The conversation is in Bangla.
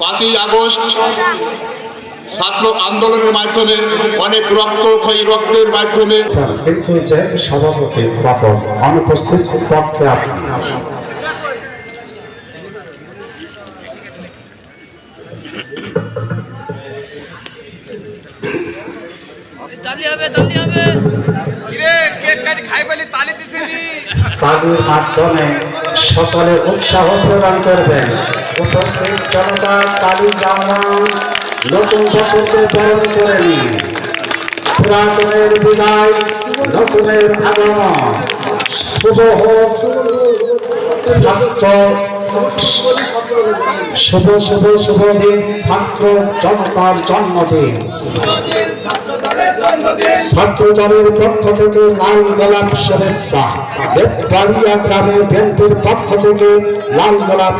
পাঁচই আগস্ট ছাত্র আন্দোলনের মাধ্যমে অনেক রক্ত ক্ষয়ী রক্তের মাধ্যমে। কিন্তু যে সভাপতি বাপন অনুপস্থিত পক্ষে আপনি তালি হবে তালি হবে কিরে কেক কাটি খাই পেলি তালি দিতেনি তাদের মাধ্যমে সকলে উৎসাহ প্রদান করবেন। উপস্থিত জনতা কালী জামান নতুন বছরকে বরণ করে নিন। পুরাতনের বিদায়, নতুনের আগমন। শুভ হোক। ছাত্র শুভ শুভ শুভ দিন, ছাত্র জনতার জন্মদিন। ছাত্র দলের পক্ষ থেকে লাল গোলাপ শুভেচ্ছা। গ্রামের বিএনপির পক্ষ থেকে লাল গোলাপ